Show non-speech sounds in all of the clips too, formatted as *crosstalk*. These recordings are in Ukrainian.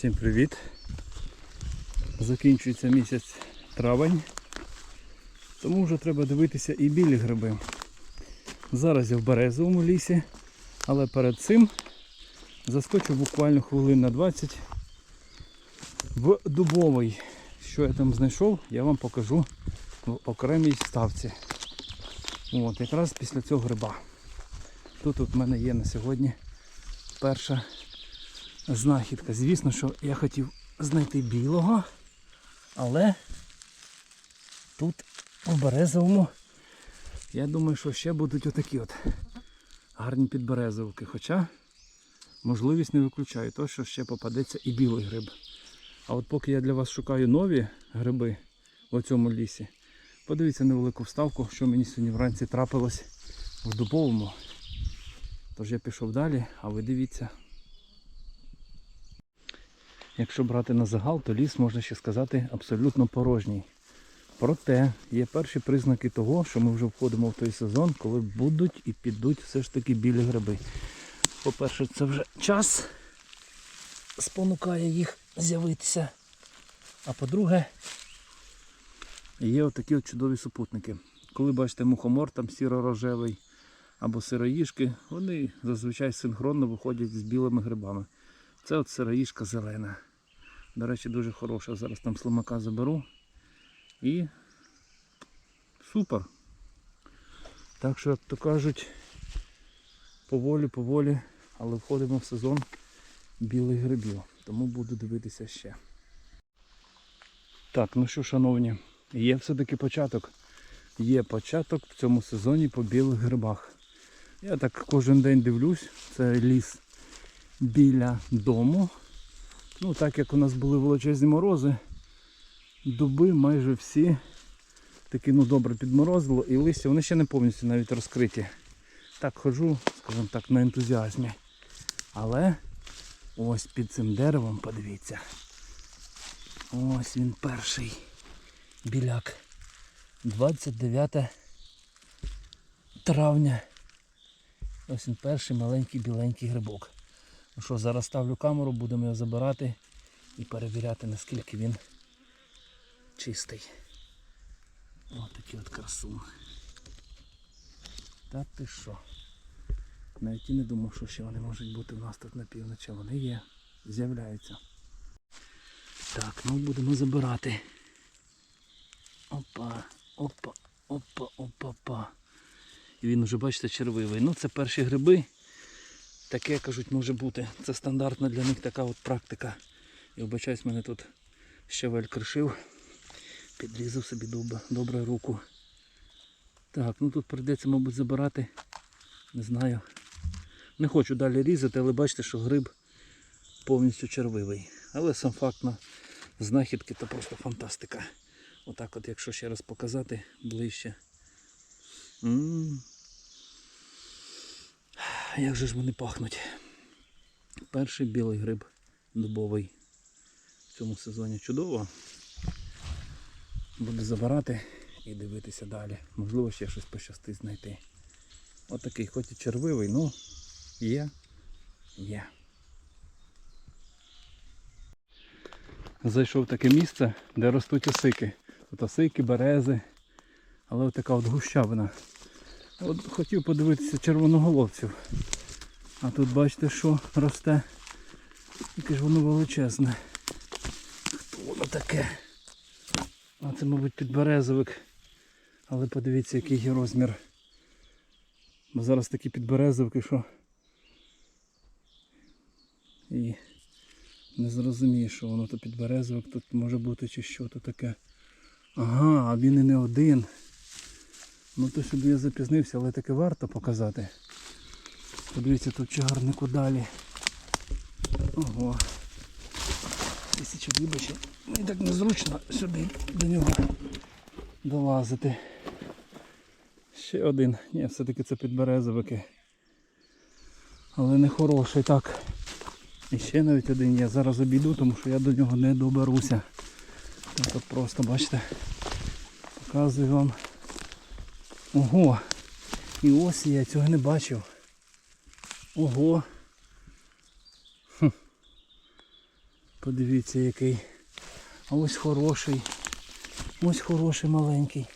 Всім привіт! Закінчується місяць травень, тому вже треба дивитися і білі гриби. Зараз я в березовому лісі, але перед цим заскочу буквально хвилин на 20 в дубовий. Що я там знайшов, я вам покажу в окремій ставці. От, якраз після цього гриба. Тут от в мене є на сьогодні перша знахідка. Звісно, що я хотів знайти білого, але тут у березовому я думаю, що ще будуть отакі от гарні підберезовки. Хоча можливість не виключаю, то що ще попадеться і білий гриб. А от поки я для вас шукаю нові гриби в цьому лісі, подивіться невелику вставку, що мені сьогодні вранці трапилось в дубовому. Тож я пішов далі, а ви дивіться. Якщо брати на загал, то ліс, можна ще сказати, абсолютно порожній. Проте є перші признаки того, що ми вже входимо в той сезон, коли будуть і підуть все ж таки білі гриби. По-перше, це вже час спонукає їх з'явитися. А по-друге, є отакі от чудові супутники. Коли бачите мухомор там сіро-рожевий або сироїшки, вони зазвичай синхронно виходять з білими грибами. Це от сироїшка зелена. До речі, дуже хороша. Зараз там слимака заберу. І супер. Так що, як то кажуть, поволі, поволі, але входимо в сезон білих грибів. Тому буду дивитися ще. Так, ну що, шановні, є все-таки початок. Є початок в цьому сезоні по білих грибах. Я так кожен день дивлюсь, це ліс біля дому. Ну, так як у нас були величезні морози, дуби майже всі такі ну добре підморозило і листя, вони ще не повністю навіть розкриті. Так ходжу, скажімо так, на ентузіазмі. Але ось під цим деревом, подивіться. Ось він перший біляк. 29 травня. Ось він перший маленький біленький грибок. Ну що, зараз ставлю камеру, будемо його забирати і перевіряти, наскільки він чистий. Ось такий от красун. Та ти що? Навіть і не думав, що ще вони можуть бути у нас тут на півночі. Вони є, з'являються. Так, ну будемо забирати. Опа, опа, опа, опа, опа. І він вже, бачите, червивий. Ну це перші гриби. Таке, кажуть, може бути. Це стандартна для них така от практика. І вибачаюсь, мене тут щавель кришив. Підрізав собі добре, добре руку. Так, ну тут прийдеться, мабуть, забирати. Не знаю. Не хочу далі різати, але бачите, що гриб повністю червивий. Але сам факт на знахідки то просто фантастика. Отак от, якщо ще раз показати ближче. М. Як же ж вони пахнуть? Перший білий гриб дубовий в цьому сезоні чудово. Буду забирати і дивитися далі. Можливо, ще щось пощастить знайти. Отакий, хоч і червивий, ну є, є. Зайшов в таке місце, де ростуть осики. Тут осики, берези, але така от гущавина. От хотів подивитися червоноголовців. А тут бачите, що росте. Яке ж воно величезне. Хто воно таке? А це, мабуть, підберезовик. Але подивіться, який є розмір. Бо зараз такі підберезовики, що і не зрозумієш, що воно то підберезовик тут може бути чи що то таке. Ага, а він і не один. Ну то сюди я запізнився, але таки варто показати. Подивіться тут чагарнику далі. Ого. Тисяча вибачень. Мені так незручно сюди до нього долазити. Ще один. Ні, все-таки це підберезовики. Але не хороший так. І ще навіть один є. Зараз обійду, тому що я до нього не доберуся. От просто, бачите, показую вам. Ого! І ось я цього не бачив. Ого! Хм. Подивіться який. А ось хороший. Ось хороший маленький.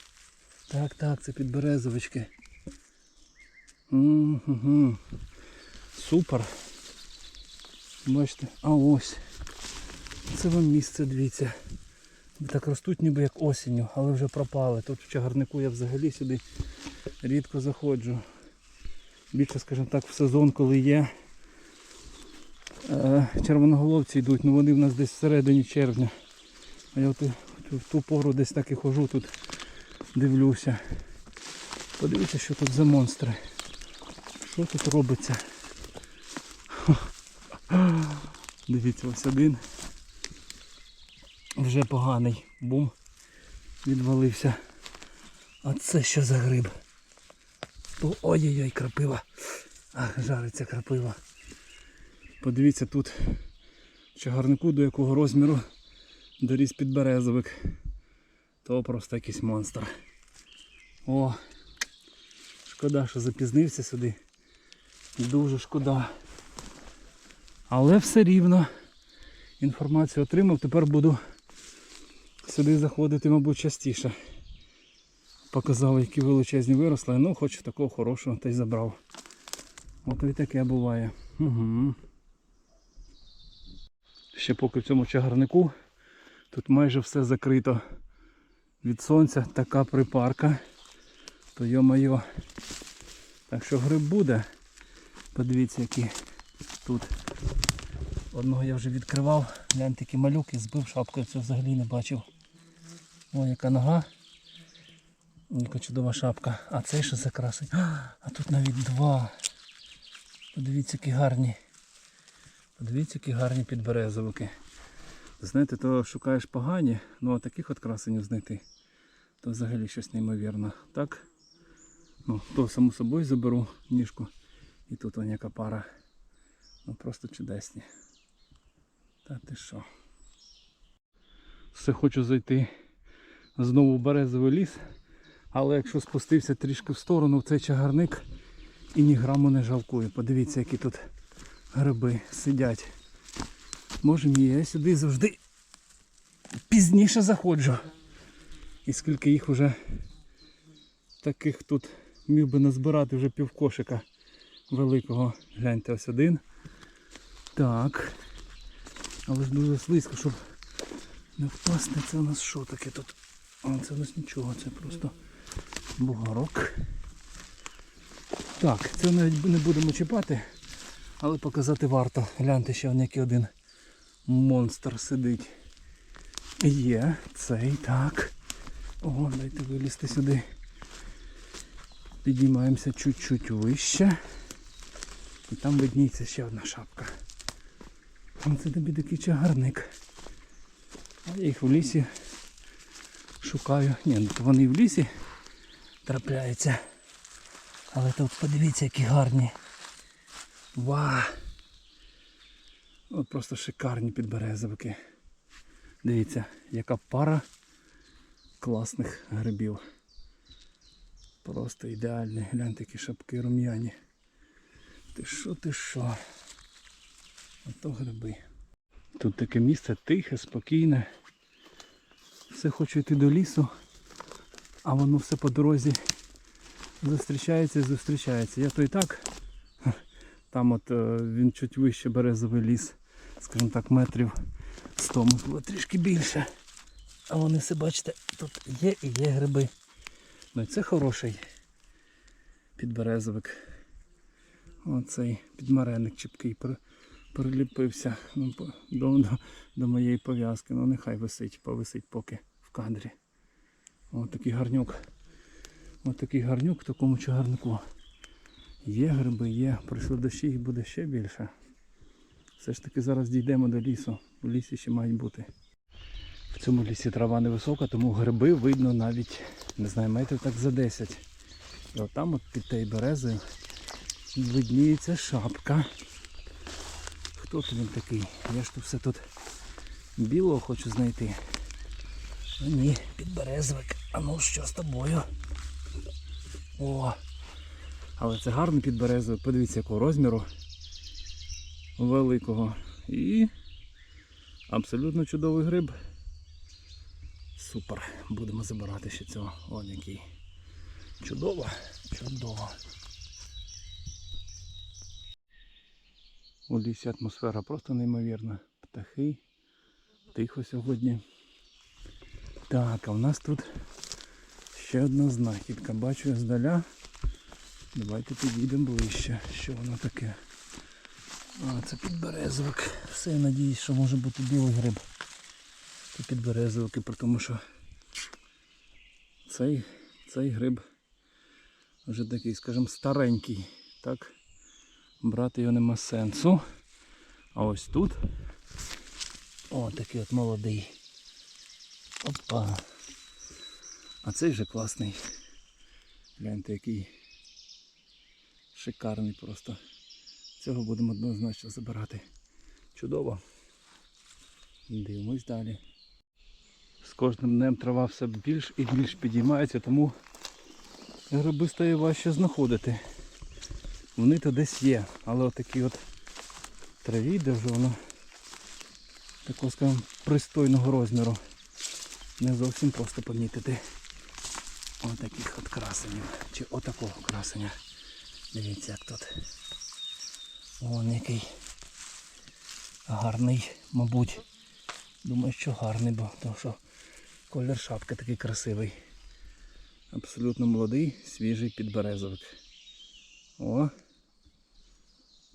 Так, так, це підберезовички. Угу. Супер. Бачите, а ось. Це вам місце, дивіться. Так ростуть ніби як осінню, але вже пропали. Тут в чагарнику я взагалі сюди рідко заходжу. Більше, скажімо так, в сезон, коли є. е, Червоноголовці йдуть, ну вони в нас десь всередині червня. А я от в ту пору десь так і хожу тут, дивлюся. Подивіться, що тут за монстри. Що тут робиться? Дивіться, ось один. Вже поганий. Бум. Відвалився. А це що за гриб? Ой-ой-ой, крапива. Ах, жариться крапива. Подивіться тут чагарнику до якого розміру доріс підберезовик. То просто якийсь монстр. О, шкода, що запізнився сюди. Дуже шкода. Але все рівно інформацію отримав, тепер буду сюди заходити, мабуть, частіше. Показали, які величезні виросли, ну хоч такого хорошого та й забрав. От і таке буває. Угу. Ще поки в цьому чагарнику тут майже все закрито від сонця, така припарка. То йо-майо. Так що гриб буде. Подивіться, які тут. Одного я вже відкривав. Гляньте, такі малюки, збив шапкою, це взагалі не бачив. О, яка нога. Яка чудова шапка. А цей що за красень. А тут навіть два. Подивіться, які гарні. Подивіться, які гарні підберезовики. Знаєте, то шукаєш погані, ну а таких от красенів знайти. То взагалі щось неймовірне. Так? Ну, то само собою заберу ніжку. І тут вон яка пара. Ну просто чудесні. Та ти що? Все хочу зайти знову березовий ліс. Але якщо спустився трішки в сторону в цей чагарник і ні граму не жалкую. Подивіться, які тут гриби сидять. Може мій, я сюди завжди пізніше заходжу. І скільки їх вже таких тут міг би назбирати вже півкошика великого. Гляньте, ось один. Так. Але ж дуже слизько, щоб не впасти. Це у нас що таке тут? А, це нас нічого, це просто бугорок. Так, це навіть не будемо чіпати, але показати варто. Гляньте, ще он який один монстр сидить. Є, цей так. О, дайте вилізти сюди. Підіймаємося чуть-чуть вище. І там видніється ще одна шапка. Оце тобі такий чагарник. А їх в лісі шукаю. Ні, ну то вони в лісі трапляються. Але тут подивіться, які гарні. Ва! От просто шикарні підберезовики. Дивіться, яка пара класних грибів. Просто ідеальні. Гляньте, які шапки рум'яні. Ти що, ти що? Ото гриби. Тут таке місце тихе, спокійне. Все хочу йти до лісу, а воно все по дорозі зустрічається і зустрічається. Я то і так, *laughs* там от е, він чуть вище березовий ліс, скажімо так, метрів 100, можливо, трішки більше. А вони все бачите, тут є і є гриби. Ну і це хороший підберезовик. Оцей підмареник чіпкий приліпився ну, до, до, до моєї пов'язки. Ну нехай висить, повисить поки кадрі. Ось такий гарнюк. Ось такий гарнюк в такому чагарнику. Є гриби, є. Прийшли дощі, їх буде ще більше. Все ж таки зараз дійдемо до лісу. У лісі ще мають бути. В цьому лісі трава невисока, тому гриби видно навіть, не знаю, метрів так за 10. І отам от під тією березою видніється шапка. Хто то він такий? Я ж тут все тут білого хочу знайти. Ні, підберезовик. А ну що з тобою? О! Але це гарний підберезовик. Подивіться, якого розміру великого. І Абсолютно чудовий гриб. Супер. Будемо забирати ще цього. Ось який. Чудово. Чудово. У лісі атмосфера просто неймовірна. Птахи. Тихо сьогодні. Так, а в нас тут ще одна знахідка. Бачу я здаля. Давайте підійдемо ближче. Що воно таке? А, це підберезовик. Все, я надіюсь, що може бути білий гриб. Це підберезовики, при тому що цей, цей гриб вже такий, скажімо, старенький. Так? Брати його нема сенсу. А ось тут о, такий от молодий. Опа. А цей же класний. Гляньте, який шикарний просто. Цього будемо однозначно забирати. Чудово. Дивимось далі. З кожним днем трава все більш і більш підіймається, тому гриби стає важче знаходити. Вони то десь є, але отакі от траві, де вже воно такого скажімо, пристойного розміру. Не зовсім просто помітити. Отаких от красенів. Чи отакого красеня. Дивіться як тут. Вон який гарний, мабуть. Думаю, що гарний, бо тому що колір шапки такий красивий. Абсолютно молодий, свіжий підберезовик. О!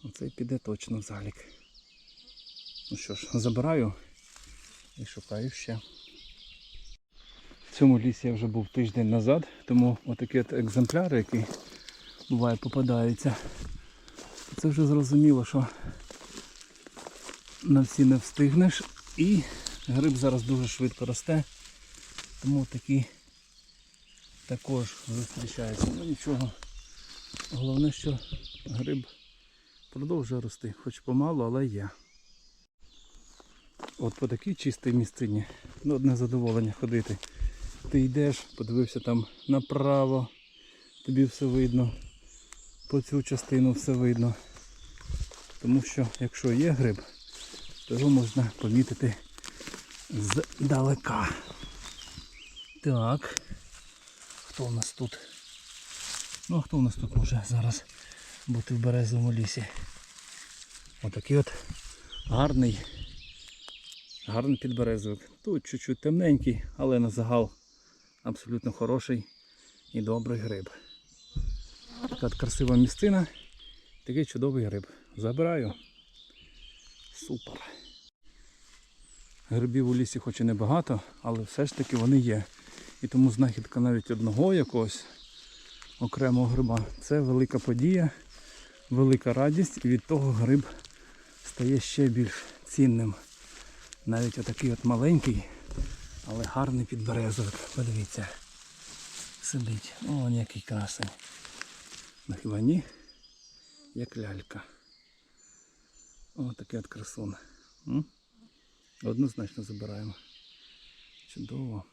Оцей піде точно в залік. Ну що ж, забираю і шукаю ще. Цьому лісі я вже був тиждень назад, тому отакі от екземпляри, які буває попадаються, це вже зрозуміло, що на всі не встигнеш і гриб зараз дуже швидко росте, тому такі також зустрічаються. Ну нічого. Головне, що гриб продовжує рости, хоч помалу, але є. От по такій чистій місцині, ну одне задоволення ходити. Ти йдеш, подивився там направо, тобі все видно, по цю частину все видно. Тому що якщо є гриб, то його можна помітити здалека. Так, хто у нас тут? Ну а хто у нас тут може зараз бути в березовому лісі? Отакий от гарний Гарний підберезовик. Тут чуть-чуть темненький, але на загал абсолютно хороший і добрий гриб. Така красива місцина, такий чудовий гриб. Забираю. Супер. Грибів у лісі хоч і небагато, але все ж таки вони є. І тому знахідка навіть одного якогось окремого гриба це велика подія, велика радість і від того гриб стає ще більш цінним. Навіть отакий от маленький, але гарний підберезовик. Подивіться. Сидить. О, який красень. На хіба ні? Як лялька. О, такий от красун. Однозначно забираємо. Чудово.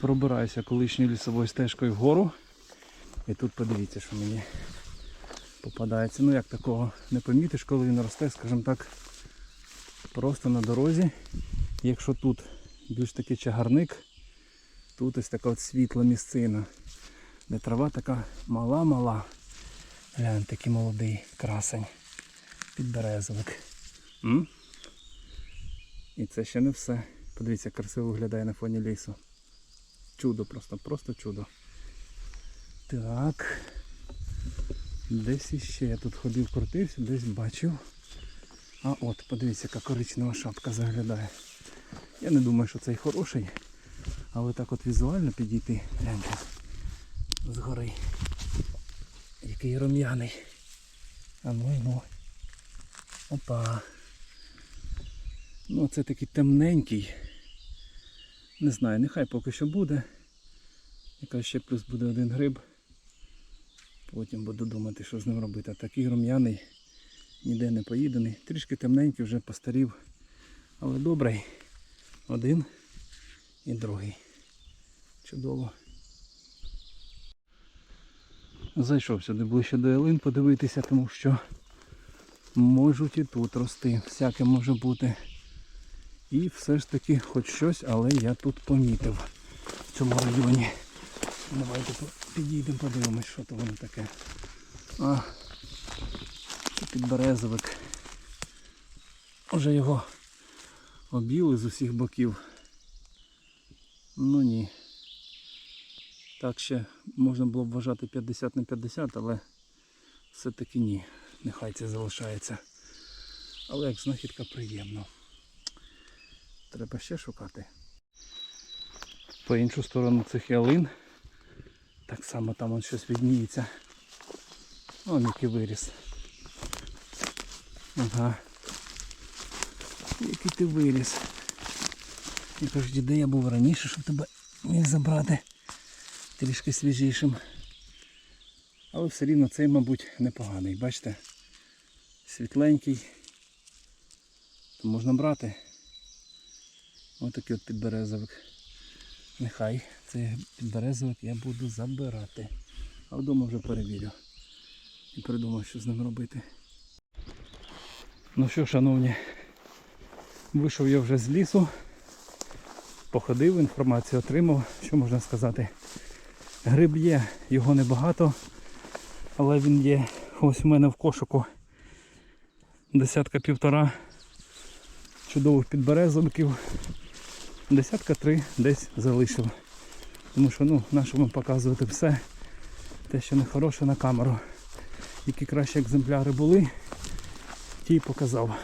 Пробираюся колишньою лісовою стежкою вгору. І тут подивіться, що мені попадається. Ну як такого не помітиш, коли він росте, скажімо так просто на дорозі. Якщо тут більш такий чагарник, тут ось така от світла місцина, де трава така мала-мала. Глянь, такий молодий красень. Підберезовик. М? І це ще не все. Подивіться, красиво виглядає на фоні лісу. Чудо просто, просто чудо. Так. Десь іще я тут ходив, крутився, десь бачив. А от, подивіться, яка коричнева шапка заглядає. Я не думаю, що цей хороший, але так от візуально підійти, гляньте, згори. Який рум'яний. А ну і ну. Опа. Ну це такий темненький. Не знаю, нехай поки що буде. Яка ще плюс буде один гриб. Потім буду думати, що з ним робити. А такий рум'яний ніде не поїдений. Трішки темненький, вже постарів. Але добрий. Один і другий. Чудово. Зайшов сюди ближче до ялин подивитися, тому що можуть і тут рости. Всяке може бути. І все ж таки хоч щось, але я тут помітив в цьому районі. Давайте підійдемо, подивимось, що то воно таке. А, підберезовик. Уже його обіли з усіх боків. Ну ні. Так ще можна було б вважати 50 на 50, але все-таки ні. Нехай це залишається. Але як знахідка приємно. Треба ще шукати. По іншу сторону цих ялин. Так само там он щось відніється. Вон який виріс. Ага. Який ти виріс. Я кажу, де я був раніше, щоб тебе міг забрати трішки свіжішим. Але все рівно цей, мабуть, непоганий. Бачите? Світленький. То можна брати. Ось такий от підберезовик. Нехай цей підберезовик я буду забирати. А вдома вже перевірю. І придумаю, що з ним робити. Ну що, шановні, вийшов я вже з лісу, походив, інформацію отримав, що можна сказати. Гриб є, його небагато, але він є ось у мене в кошику. Десятка півтора чудових підберезовиків. Десятка три десь залишив. Тому що ну, нашому показувати все, те, що не хороше на камеру. Які кращі екземпляри були, ті й показав.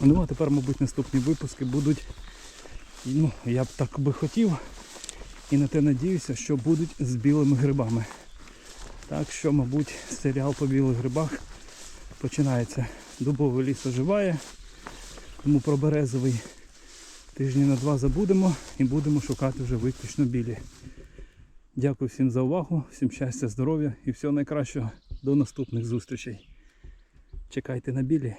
Ну а тепер, мабуть, наступні випуски будуть. Ну, я б так би хотів. І на те надіюся, що будуть з білими грибами. Так що, мабуть, серіал по білих грибах починається. Дубовий ліс оживає, тому про березовий тижні на два забудемо і будемо шукати вже виключно білі. Дякую всім за увагу, всім щастя, здоров'я і всього найкращого. До наступних зустрічей. Чекайте на білі.